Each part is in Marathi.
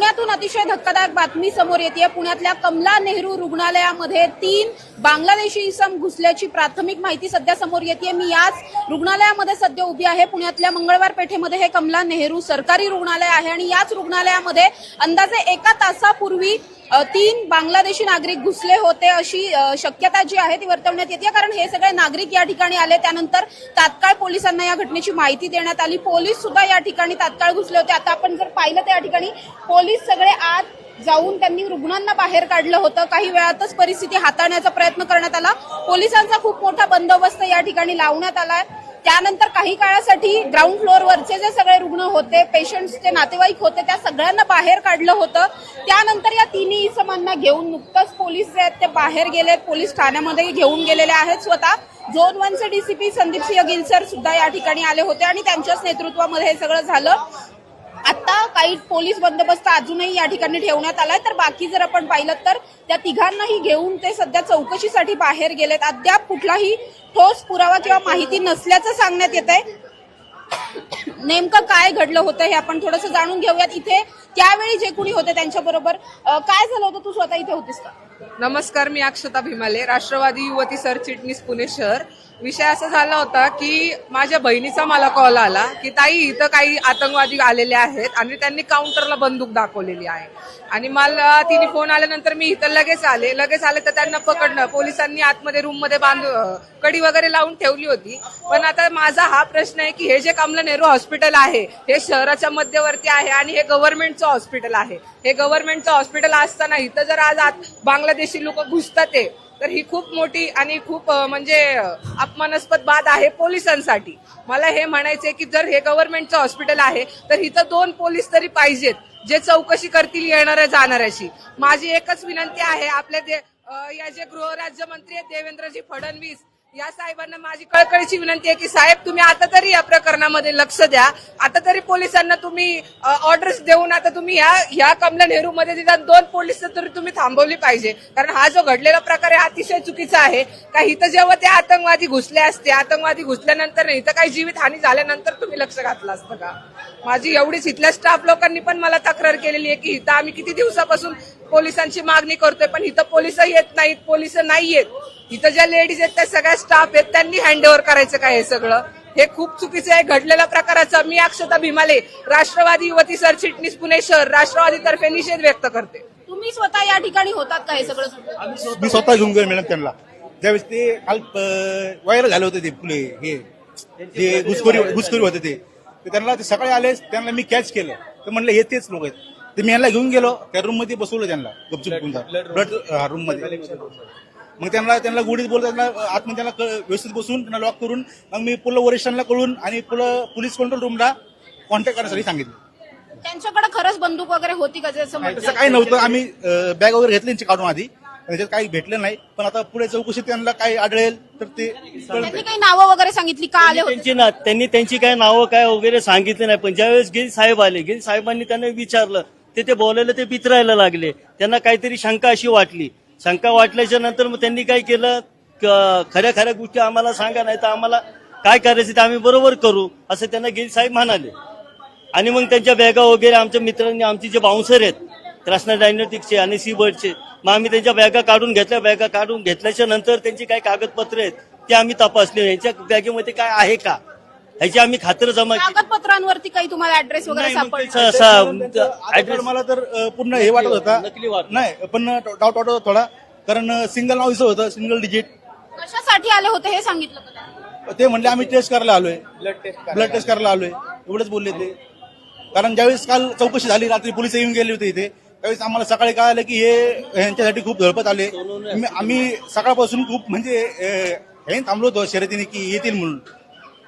पुण्यातून अतिशय धक्कादायक बातमी समोर येते पुण्यातल्या कमला नेहरू रुग्णालयामध्ये तीन बांगलादेशी इसम घुसल्याची प्राथमिक माहिती सध्या समोर येते मी याच रुग्णालयामध्ये सध्या उभी आहे. पुण्यातल्या मंगळवार पेठेमध्ये हे कमला नेहरू सरकारी रुग्णालय आहे आणि याच रुग्णालयामध्ये अंदाजे एका तासापूर्वी तीन बांगलादेशी नागरिक घुसले होते अशी शक्यता जी आहे ती वर्तवण्यात येते. कारण हे सगळे नागरिक या ठिकाणी आले. त्यानंतर तात्काळ पोलिसांना या घटनेची माहिती देण्यात आली. पोलीस सुद्धा या ठिकाणी तात्काळ घुसले होते. आता आपण जर पाहिलं तर या ठिकाणी पोलीस सगळे आत जाऊन त्यांनी रुग्णांना बाहेर काढलं होतं. काही वेळातच परिस्थिती हाताळण्याचा प्रयत्न करण्यात आला. पोलिसांचा खूप मोठा बंदोबस्त या ठिकाणी लावण्यात आलाय. त्यानंतर काही काळासाठी ग्राउंड फ्लोअरवरचे जे सगळे रुग्ण होते पेशंट्सचे नातेवाईक होते त्या सगळ्यांना बाहेर काढलं होतं. त्यानंतर या तिन्ही इसमांना घेऊन नुकतंच पोलीस जे आहेत ते बाहेर गेले पोलीस ठाण्यामध्ये घेऊन गेलेले आहेत स्वतः. झोन वनचे डीसीपी संदीप सिंह गिलसर सुद्धा या ठिकाणी आले होते आणि त्यांच्याच नेतृत्वामध्ये हे सगळं झालं. आता काही पोलीस बंदोबस्त अजूनही या ठिकाणी ठेवण्यात आलाय. तर बाकी जर आपण पाहिलं तर त्या तिघांनाही घेऊन ते सध्या चौकशीसाठी बाहेर गेलेत. अद्याप कुठलाही ठोस पुरावा किंवा माहिती नसल्याचं सांगण्यात येत आहे नेमकं काय घडलं होतं हे आपण थोडंसं जाणून घेऊयात. इथे त्यावेळी जे कुणी होते त्यांच्या बरोबर काय झालं होतं? तू स्वतः इथे होतीस का? नमस्कार मी अक्षता भीमाले राष्ट्रवादी युवती सरचिटणीस पुणे शहर. विषय असा झाला होता की माझ्या बहिणीचा मला कॉल आला की ताई इथं काही आतंकवादी आलेले आहेत आणि त्यांनी काउंटरला बंदूक दाखवलेली आहे. आणि मला तिने फोन आल्यानंतर मी इथं लगेच आले. लगेच आले तर त्यांना पकडणं. पोलिसांनी आतमध्ये रूममध्ये बांध कडी वगैरे लावून ठेवली होती. पण आता माझा हा प्रश्न आहे की हे जे कमला नेहरू हॉस्पिटल आहे हे शहराच्या मध्यवर्ती आहे आणि हे गव्हर्नमेंटचं हॉस्पिटल आहे. हे गव्हर्नमेंटचं हॉस्पिटल असताना इथं जर आज आत बांगलादेशी लोक घुसतात ते तर ही खूप मोठी आणि खूप म्हणजे अपमानास्पद बात आहे पोलिसांसाठी. मला हे म्हणायचंय की जर हे गव्हर्नमेंटचं हॉस्पिटल आहे तर इथं दोन पोलीस तरी पाहिजेत जे चौकशी करतील येणाऱ्या जाणाऱ्याशी. माझी एकच विनंती आहे आपल्या या जे गृहराज्यमंत्री आहेत देवेंद्रजी फडणवीस या साहेबांना माझी कळकळीची विनंती आहे की साहेब तुम्ही आता तरी या प्रकरणामध्ये लक्ष द्या. आता तरी पोलिसांना तुम्ही ऑर्डर्स देऊन आता तुम्ही या ह्या कमला नेहरू मध्ये दोन पोलीस तरी तुम्ही थांबवली पाहिजे. कारण हा जो घडलेला प्रकार आहे अतिशय चुकीचा आहे. का इथं जेव्हा ते आतंकवादी घुसले असते आतंकवादी घुसल्यानंतर नाही, इथं काही जीवित हानी झाल्यानंतर तुम्ही लक्ष घातलं असतं का? माझी एवढीच इथल्या स्टाफ लोकांनी पण मला तक्रार केलेली आहे की इथं आम्ही किती दिवसापासून पोलिसांची मागणी करतोय पण इथं पोलीस येत नाहीत पोलीस नाही येत इथं ज्या लेडीज आहेत त्या सगळ्या स्टाफ आहेत त्यांनी हँडओव्हर करायचं काय हे सगळं? हे खूप चुकीचं आहे घडलेल्या प्रकाराचा. मी अक्षता भीमाले राष्ट्रवादी युवती सरचिटणीस पुणे शहर राष्ट्रवादीतर्फे निषेध व्यक्त करते. तुम्ही स्वतः या ठिकाणी होतात का हे सगळं मी स्वतः घेऊन गेलो मॅडम त्यांना. त्यावेळेस ते काल व्हायरल झाले होते ते फुले हे जे घुसखोरी घुसखोरी होते ते. त्यांना ते सकाळी आले त्यांना मी कॅच केलं. तर म्हणलं हे तेच लोक आहेत. ते मी यांना घेऊन गेलो त्या रूममध्ये बसवलं त्यांना गपचूप ब्लड रूममध्ये. मग त्यांना त्यांना गुढीत बोलत त्यांना आतमध्ये त्यांना क- व्यवस्थित बसून त्यांना लॉक करून मग मी पुलं वरिष्ठांना कळून आणि पुलं पोलीस कंट्रोल रूमला कॉन्टॅक्ट करण्यासाठी सांगितलं. त्यांच्याकडे खरंच बंदूक वगैरे होती का जसं तसं काही नव्हतं. आम्ही बॅग वगैरे घेतली त्यांची काढून आधी. त्याच्यात काही भेटलं नाही. पण आता पुढे चौकशीत त्यांना काही आढळेल तर ते कळेल. त्यांनी काही नावं वगैरे सांगितली का आले होते? त्यांची ना त्यांनी त्यांची काय नावं काय वगैरे सांगितले नाही. पण ज्यावेळेस गिल साहेब आले गिल साहेबांनी त्यांना विचारलं ते ते बोलायला ते पितरायला लागले. त्यांना काहीतरी शंका अशी वाटली. शंका वाटल्याच्या नंतर मग त्यांनी काय केलं? खऱ्या खऱ्या गोष्टी आम्हाला सांगा नाही तर आम्हाला काय करायचं ते आम्ही बरोबर करू असं त्यांना गिरी साहेब म्हणाले. आणि मग त्यांच्या बॅगा वगैरे आमच्या मित्रांनी आमचे जे बाउन्सर आहेत कृष्णा डायनोटिक्सचे आणि सी बर्डचे मग आम्ही त्यांच्या बॅगा काढून घेतल्या. बॅगा काढून घेतल्याच्या नंतर त्यांची काही कागदपत्र आहेत ते आम्ही तपासले. यांच्या बॅगेमध्ये काय आहे का? ह्याची आम्ही खात्र जमा केली. कागदपत्रांवरती काही तुम्हाला ऍड्रेस वगैरे नाही, मग ते सापडला? तर मला तर अं, पूर्ण हे वाटत होता. वाटलं. नाही पण डाऊट वाटत होता थोडा. कारण सिंगल नाव दिसत होतं सिंगल डिजिट कशासाठी आले होते हे सांगितलं का त्यांनी? ते म्हणले आम्ही टेस्ट करायला आलोय. ब्लड टेस्ट करायला आलोय. एवढंच बोलले ते. कारण ज्यावेळेस काल चौकशी झाली रात्री पोलीस येऊन गेले होते इथे त्यावेळेस आम्हाला सकाळी कळालं की हे यांच्यासाठी खूप धडपत आले. आम्ही- आम्ही सकाळपासून खूप म्हणजे अं, हे थांबलो होतो शर्यतीने की येतील म्हणून.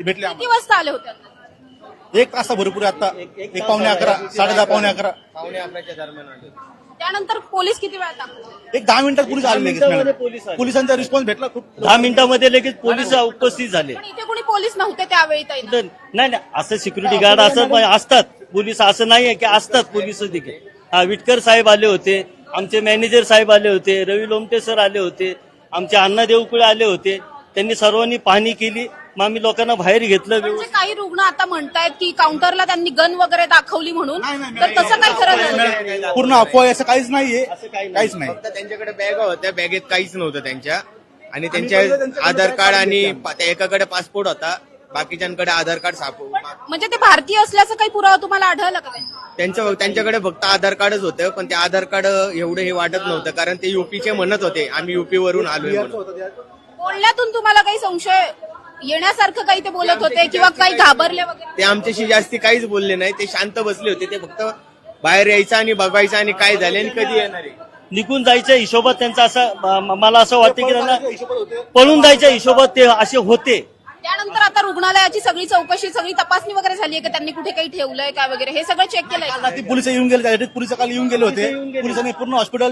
ते भेटले किती आम्हाला. वाजता आले होते एक तास भरपूर आहे आता. एक पावणे अकरा साडे दहा पावणे अकरा. त्यानंतर पोलीस किती वेळा एक दहा मिनिटात पोलीस आले लगेच मिनिटामध्ये मॅडम. पोलीस आले. पोलिसांचा रिस्पॉन्स भेटला खूप. दहा मिनिटांमध्ये लगेच पोलीस उपस्थित झाले. पण इथे कोणी पोलीस नव्हते त्यावेळी तर नाही नाही असं सिक्युरिटी गार्ड असं पण असतात. पोलीस असं नाही आहे की असतात पोलीस देखील हा विटकर साहेब आले होते आमचे मॅनेजर साहेब आले होते रवी लोमटे सर आले होते आमचे अण्णा देवकुळे आले होते. त्यांनी सर्वांनी पाहणी केली. मग आम्ही लोकांना बाहेर घेतलं म्हणजे काही रुग्ण आता म्हणतायत की काउंटरला त्यांनी गन वगैरे दाखवली म्हणून. तर तसं काही खरं नाही पूर्ण अफवा असं काहीच नाहीये. काहीच नाही. फक्त त्यांच्याकडे बॅग होत्या. बॅगेत काहीच नव्हतं त्यांच्या. आणि त्यांच्या आधार कार्ड आणि पा- त्या एकाकडे पासपोर्ट होता. बाकीच्यांकडे आधार कार्ड सापड म्हणजे ते भारतीय असल्याचं काही पुरावा तुम्हाला आढळला का? काही? त्यांच्या त्यांच्याकडे फक्त आधार कार्डच होतं पण ते आधार कार्ड एवढं हे वाटत नव्हतं कारण ते युपीचे म्हणत होते आम्ही युपी वरून आलोय म्हणून. बोलण्यातून तुम्हाला काही संशय येण्यासारखं काही ते बोलत होते किंवा काही घाबरले वगैरे? ते आमच्याशी जास्ती काहीच बोलले नाही. ते शांत बसले होते. ते फक्त बाहेर यायचं आणि बघायचं आणि काय झाले आणि कधी येणार आहे. निघून जायच्या हिशोबात त्यांचा असं म- मला असं वाटतं की त्यांना पळून जायच्या हिशोबात ते असे होते. त्यानंतर आता रुग्णालयाची सगळी चौकशी सगळी तपासणी वगैरे झाली आहे का? त्यांनी कुठे काही ठेवलंय काय वगैरे? हे सगळं चेक केलंय. का? रात्री पोलीस येऊन गेले त्या पोलीस काल येऊन गेले होते. पोलिसांनी पूर्ण हॉस्पिटल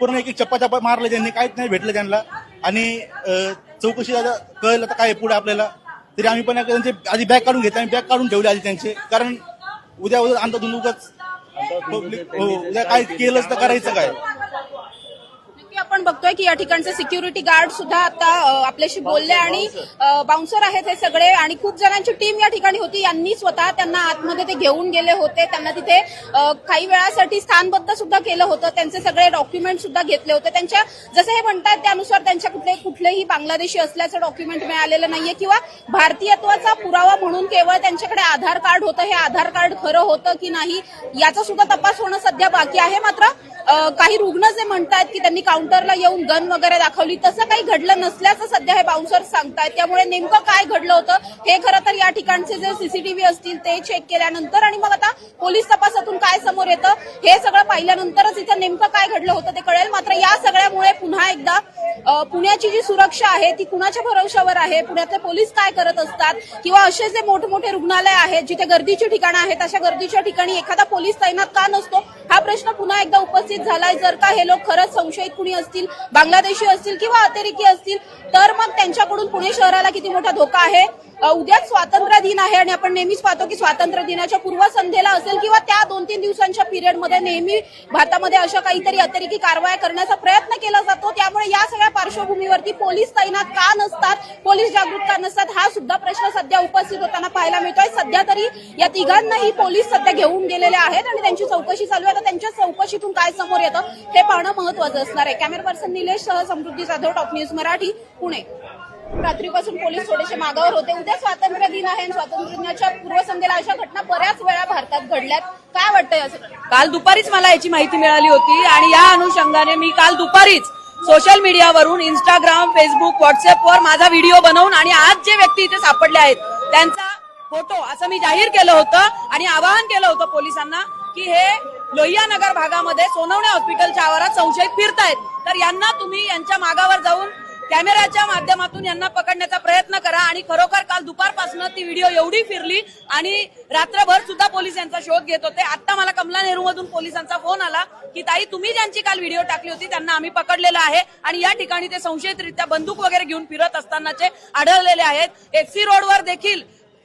पूर्ण एक एक चप्पा चप्पा मारले त्यांनी. काहीच नाही भेटलं त्यांना. आणि अं, चौकशी कळलं आता काय पुढे आपल्याला. तरी आम्ही पण त्यांचे आधी बॅग काढून घेतले आम्ही बॅग काढून ठेवले आधी त्यांचे. कारण उद्या उद्या अंदाजून उगाच public- हो, उद्या काय केलंच तर करायचं काय? आपण बघतोय की या ठिकाणचे सिक्युरिटी गार्ड सुद्धा आता आपल्याशी बोलले आणि बाउन्सर आहेत हे सगळे आणि खूप जणांची टीम या ठिकाणी होती. यांनी स्वतः त्यांना आतमध्ये ते घेऊन गेले होते. त्यांना तिथे काही वेळासाठी स्थानबद्ध सुद्धा केलं होतं. त्यांचे सगळे डॉक्युमेंट सुद्धा घेतले होते. त्यांच्या जसं हे म्हणतात त्यानुसार त्यांच्या कुठले कुठलेही बांगलादेशी असल्याचं डॉक्युमेंट मिळालेलं नाहीये किंवा भारतीयत्वाचा पुरावा म्हणून केवळ त्यांच्याकडे आधार कार्ड होतं. हे आधार कार्ड खरं होतं की नाही याचा सुद्धा तपास होणं सध्या बाकी आहे. मात्र काही रुग्ण जे म्हणतात की त्यांनी बाउन्सरला येऊन गन वगैरे दाखवली. तसं काही घडलं नसल्याचं सध्या हे बाउन्सर सांगतायत. त्यामुळे नेमकं काय घडलं होतं हे खरं तर या ठिकाणचे जे सीसीटीव्ही असतील ते चेक केल्यानंतर आणि मग आता पोलीस तपासातून काय समोर येतं हे सगळं पाहिल्यानंतरच इथं नेमकं काय घडलं होतं ते कळेल. मात्र या सगळ्यामुळे पुन्हा एकदा पुण्याची जी सुरक्षा आहे ती कुणाच्या भरवशावर आहे? पुण्यातले पोलीस काय करत असतात? किंवा असे जे मोठमोठे रुग्णालय आहेत जिथे गर्दीची ठिकाणं आहेत अशा गर्दीच्या ठिकाणी एखादा पोलीस तैनात का नसतो? हा प्रश्न पुन्हा एकदा उपस्थित झालाय. जर का हे लोक खरंच संशयित कुणी असतील बांगलादेशी असतील किंवा अतिरेकी असतील तर मग त्यांच्याकडून पुणे शहराला किती मोठा धोका आहे? उद्याच स्वातंत्र्य दिन आहे आणि आपण नेहमीच पाहतो की स्वातंत्र्य दिनाच्या पूर्वसंध्येला असेल किंवा त्या दोन तीन दिवसांच्या पिरियडमध्ये नेहमी भारतामध्ये अशा काहीतरी अतिरेकी कारवाया करण्याचा प्रयत्न केला जातो. त्यामुळे या सगळ्या पार्श्वभूमीवरती पोलीस तैनात का नसतात? पोलीस जागृत का नसतात? हा सुद्धा प्रश्न सध्या उपस्थित होताना पाहायला मिळतोय. सध्या तरी या तिघांनाही पोलीस सध्या घेऊन गेलेले आहेत आणि त्यांची चौकशी चालू आहे. तर त्यांच्या चौकशीतून काय समोर येतं हे पाहणं महत्वाचं असणार आहे. कॅमेरा पर्सन निलेश सह समृद्धी जाधव टॉप न्यूज मराठी पुणे. रात्रीपासून पोलीस थोडेसे मागावर होते. उद्या स्वातंत्र्य दिन आहे स्वातंत्र्य दिनाच्या पूर्वसंध्येला अशा घटना बऱ्याच वेळा भारतात घडल्यात. काय वाटतंय असं? काल दुपारीच मला याची माहिती मिळाली होती आणि या अनुषंगाने मी काल दुपारीच सोशल मीडियावरून इंस्टाग्राम फेसबुक व्हॉट्सअपवर माझा व्हिडिओ बनवून आणि आज जे व्यक्ती इथे सापडले आहेत त्यांचा फोटो असं मी जाहीर केलं होतं आणि आवाहन केलं होतं पोलिसांना की हे लोहिया नगर भागामध्ये सोनवणे हॉस्पिटलच्या आवारात संशयित फिरतायत. तर यांना तुम्ही यांच्या मागावर जाऊन कॅमेऱ्याच्या माध्यमातून यांना पकडण्याचा प्रयत्न करा आणि खरोखर काल दुपारपासून ती व्हिडिओ एवढी फिरली आणि रात्रभर सुद्धा पोलीस यांचा शोध घेत होते. आता मला कमला नेहरू मधून पोलिसांचा फोन आला की ताई तुम्ही ज्यांची काल व्हिडिओ टाकली होती त्यांना आम्ही पकडलेलं आहे आणि या ठिकाणी ते संशयितरित्या बंदूक वगैरे घेऊन फिरत असतानाचे आढळलेले आहेत. एफसी रोडवर देखील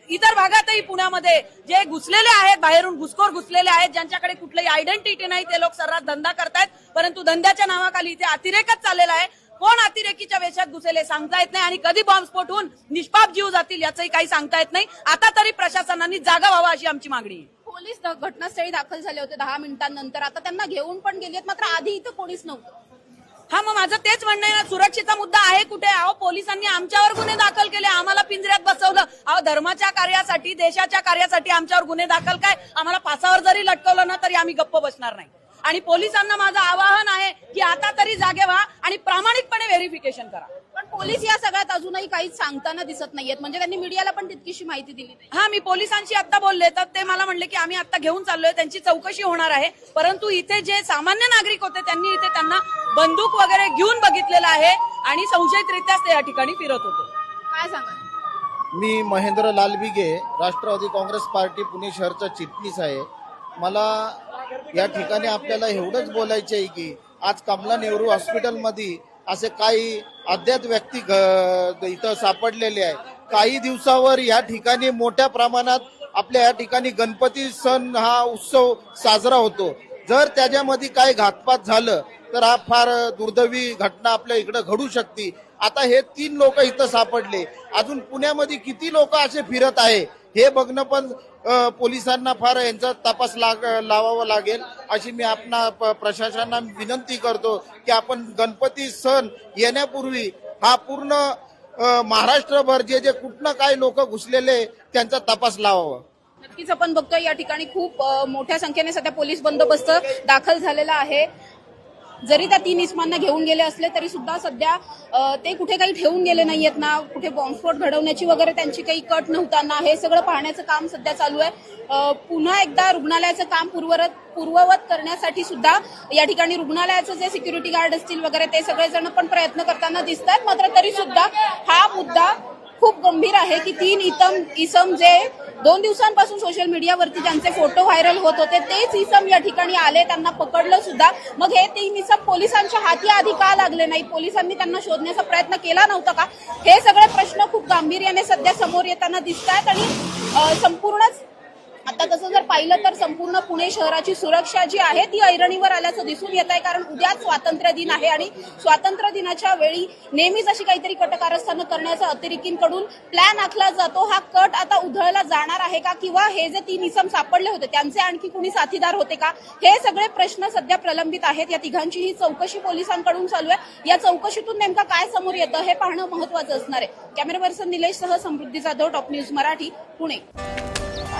इतर भागातही पुण्यामध्ये जे घुसलेले आहेत बाहेरून घुसखोर घुसलेले आहेत ज्यांच्याकडे कुठलीही आयडेंटिटी नाही ते लोक सर्रात धंदा करतायत. परंतु धंद्याच्या नावाखाली इथे अतिरेकच चाललेला आहे. कोण अतिरेकीच्या वेशात घुसेले सांगता येत नाही आणि कधी बॉम्बस्फोट होऊन निष्पाप जीव जातील याचंही काही सांगता येत नाही. आता तरी प्रशासनाने जागा व्हावा अशी आमची मागणी आहे. पोलीस घटनास्थळी दाखल झाले होते दहा मिनिटांनंतर. आता त्यांना घेऊन पण गेलेत मात्र आधी इथं कोणीच नव्हतं. हा मग माझं तेच म्हणणं आहे ना सुरक्षेचा मुद्दा आहे कुठे? अहो पोलिसांनी आमच्यावर गुन्हे दाखल केले आम्हाला पिंजऱ्यात बसवलं. अहो धर्माच्या कार्यासाठी देशाच्या कार्यासाठी आमच्यावर गुन्हे दाखल काय? आम्हाला पासावर जरी लटकवलं ना तरी आम्ही गप्प बसणार नाही. आणि पोलिसांना माझं आवाहन आहे की आता तरी जागे व्हा आणि प्रामाणिकपणे व्हेरिफिकेशन करा. पण पोलीस या सगळ्यात अजूनही काहीच सांगताना दिसत नाहीयेत. म्हणजे त्यांनी मीडियाला पण तितकीशी माहिती दिली नाही. हा मी पोलिसांशी आता बोलले तर ते मला म्हणले की आम्ही आता घेऊन चाललोय त्यांची चौकशी होणार आहे. परंतु इथे जे सामान्य नागरिक होते त्यांनी इथे त्यांना बंदूक वगैरे घेऊन बघितलेलं आहे आणि संशयितरित्याच ते या ठिकाणी फिरत होते. काय सांगा मी महेंद्र लालबिगे राष्ट्रवादी काँग्रेस पार्टी पुणे शहरचा चिटणीस आहे. मला या ठिकाणी आपल्याला एवढंच बोलायचं आहे की आज कमला नेहरू हॉस्पिटलमध्ये असे काही अज्ञात व्यक्ती इथं सापडलेले आहे. काही दिवसावर या ठिकाणी मोठ्या प्रमाणात आपल्या या ठिकाणी गणपती सण हा उत्सव साजरा होतो. जर त्याच्यामध्ये काही घातपात झालं तर हा फार दुर्दैवी घटना आपल्या इकडं घडू शकते. आता हे तीन लोक इथं सापडले. अजून पुण्यामध्ये किती लोक असे फिरत आहे? हे बघणं पण पोलिसांना फार यांचा तपास लाग लावावा लागेल अशी मी आपणा प्रशासनाला विनंती करतो की आपण गणपती सण येण्यापूर्वी हा पूर्ण महाराष्ट्रभर जे जे कुठनं काय लोक घुसलेले त्यांचा तपास लावावा. नक्कीच आपण बघतोय या ठिकाणी खूप मोठ्या संख्येने सध्या पोलीस बंदोबस्त दाखल झालेला आहे. जरी त्या तीन इस्मांना घेऊन गेले असले तरी सुद्धा सध्या ते कुठे काही ठेवून गेले नाहीयेत ना. कुठे बॉम्बस्फोट घडवण्याची वगैरे त्यांची काही कट नव्हताना. हे सगळं पाहण्याचं काम सध्या चालू आहे. पुन्हा एकदा रुग्णालयाचं काम पूर्वरत पूर्ववत करण्यासाठी सुद्धा या ठिकाणी रुग्णालयाचं जे सिक्युरिटी गार्ड असतील वगैरे ते सगळेजण पण प्रयत्न करताना दिसत आहेत मात्र तरी सुद्धा हा मुद्दा खूप गंभीर आहे की तीन इतम इसम जे दोन दिवसांपासून सोशल मीडियावरती ज्यांचे फोटो व्हायरल होत होते तेच इसम या ठिकाणी आले त्यांना पकडलं सुद्धा. मग हे तीन इसम पोलिसांच्या हाती आधी का लागले नाही पोलिसांनी त्यांना शोधण्याचा प्रयत्न केला नव्हता का? हे सगळे प्रश्न खूप गांभीर्याने सध्या समोर येताना दिसत आहेत आणि संपूर्णच आता तसं जर पाहिलं तर संपूर्ण पुणे शहराची सुरक्षा जी आहे ती ऐरणीवर आल्याचं दिसून येत आहे. कारण उद्या स्वातंत्र्य दिन आहे आणि स्वातंत्र्य दिनाच्या वेळी नेहमीच अशी काहीतरी कटकारस्थानं करण्याचा अतिरेकींकडून प्लॅन आखला जातो. हा कट आता उधळला जाणार आहे का? किंवा हे जे तीन इसम सापडले होते त्यांचे आणखी कुणी साथीदार होते का? हे सगळे प्रश्न सध्या प्रलंबित आहेत. या तिघांची ही चौकशी पोलिसांकडून चालू आहे. या चौकशीतून नेमका काय समोर येतं हे पाहणं महत्वाचं असणार आहे. कॅमेरा पर्सन निलेश सह Samruddhi Jadhav top news Marathi Pune.